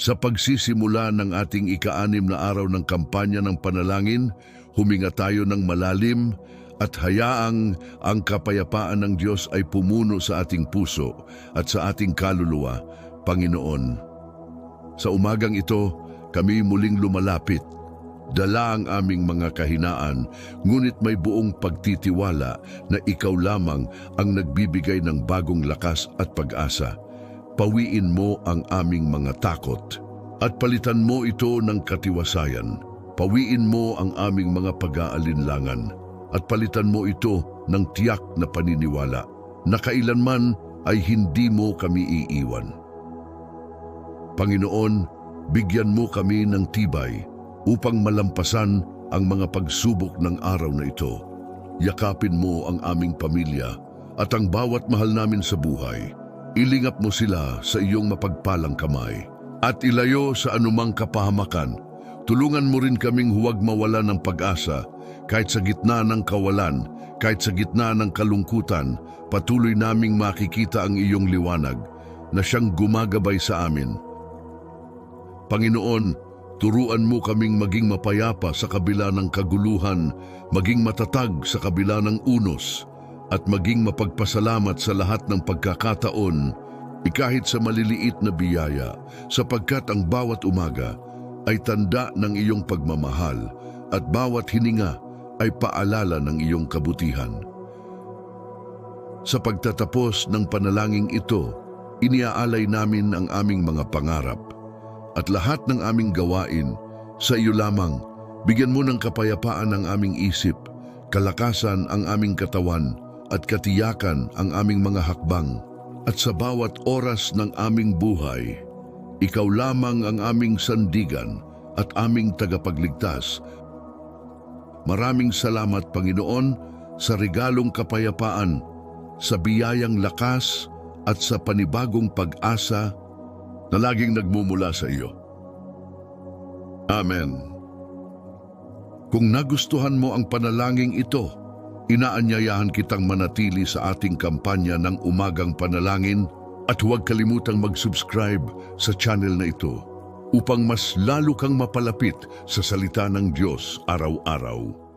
Sa pagsisimula ng ating ika-anim na araw ng kampanya ng panalangin, huminga tayo ng malalim at hayaang ang kapayapaan ng Diyos ay pumuno sa ating puso at sa ating kaluluwa, Panginoon. Sa umagang ito, kami muling lumalapit. Dala ang aming mga kahinaan, ngunit may buong pagtitiwala na ikaw lamang ang nagbibigay ng bagong lakas at pag-asa. Pawiin mo ang aming mga takot at palitan mo ito ng katiwasayan. Pawiin mo ang aming mga pag-aalinlangan at palitan mo ito ng tiyak na paniniwala na kailanman ay hindi mo kami iiwan. Panginoon, bigyan mo kami ng tibay upang malampasan ang mga pagsubok ng araw na ito. Yakapin mo ang aming pamilya at ang bawat mahal namin sa buhay. Ilingap mo sila sa iyong mapagpalang kamay at ilayo sa anumang kapahamakan. Tulungan mo rin kaming huwag mawala ng pag-asa kahit sa gitna ng kawalan, kahit sa gitna ng kalungkutan, patuloy naming makikita ang iyong liwanag na siyang gumagabay sa amin. Panginoon, turuan mo kaming maging mapayapa sa kabila ng kaguluhan, maging matatag sa kabila ng unos, at maging mapagpasalamat sa lahat ng pagkakataon, ikahit sa maliliit na biyaya, sapagkat ang bawat umaga ay tanda ng iyong pagmamahal at bawat hininga ay paalala ng iyong kabutihan. Sa pagtatapos ng panalangin ito, iniaalay namin ang aming mga pangarap at lahat ng aming gawain sa iyo lamang. Bigyan mo ng kapayapaan ang aming isip, kalakasan ang aming katawan at katiyakan ang aming mga hakbang. At sa bawat oras ng aming buhay, ikaw lamang ang aming sandigan at aming tagapagligtas. Maraming salamat Panginoon sa regalong kapayapaan, sa biyayang lakas at sa panibagong pag-asa na laging nagmumula sa iyo. Amen. Kung nagustuhan mo ang panalangin ito, inaanyayahan kitang manatili sa ating kampanya ng umagang panalangin at huwag kalimutang mag-subscribe sa channel na ito upang mas lalo kang mapalapit sa salita ng Diyos araw-araw.